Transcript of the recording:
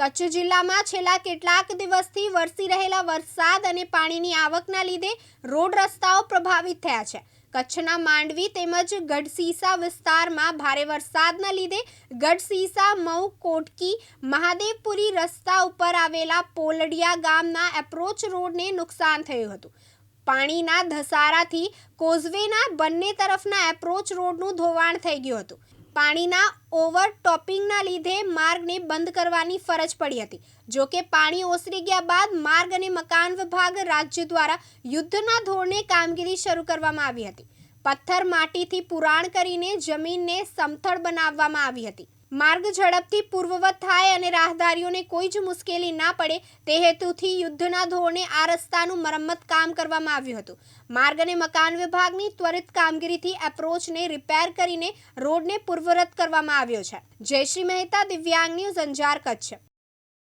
કચ્છ જિલ્લામાં છેલ્લા કેટલાક દિવસથી વરસી રહેલા વરસાદ અને પાણીની આવકના લીધે રોડ રસ્તાઓ પ્રભાવિત થયા છે. કચ્છના માંડવી તેમજ ગઢસીસા વિસ્તારમાં ભારે વરસાદના લીધે ગઢસીસા, મઉ, કોટકી, મહાદેવપુરી રસ્તા ઉપર આવેલા પોલડિયા ગામના એપ્રોચ રોડને નુકસાન થયું હતું. પાણીના ધસારાથી કોઝવેના બંને તરફના એપ્રોચ રોડનું ધોવાણ થઈ ગયું હતું. પાણીના ઓવરટોપિંગના લીધે માર્ગને બંધ કરવાની ફરજ પડી હતી. જો કે પાણી ઓસરી ગયા બાદ માર્ગ અને મકાન વિભાગ રાજ્ય દ્વારા યુદ્ધના ધોરણે કામગીરી શરૂ કરવામાં આવી હતી. પથ્થર માટીથી પુરાણ કરીને જમીનને સમથળ બનાવવામાં આવી હતી. માર્ગ ઝડપથી પૂર્વવત થાય અને રાહદારીઓને કોઈ જ મુશ્કેલી ના પડે, તે હેતુથી યુદ્ધના ધોરણે આ રસ્તાનું મરમ્મત કામ કરવામાં આવ્યું હતું. માર્ગ અને મકાન વિભાગની ત્વરિત કામગીરીથી એપ્રોચને રિપેર કરીને રોડને પૂર્વરત કરવામાં આવ્યો છે. જયશ્રી મહેતા, દિવ્યાંગ ન્યૂઝ અંજાર, કચ્છ.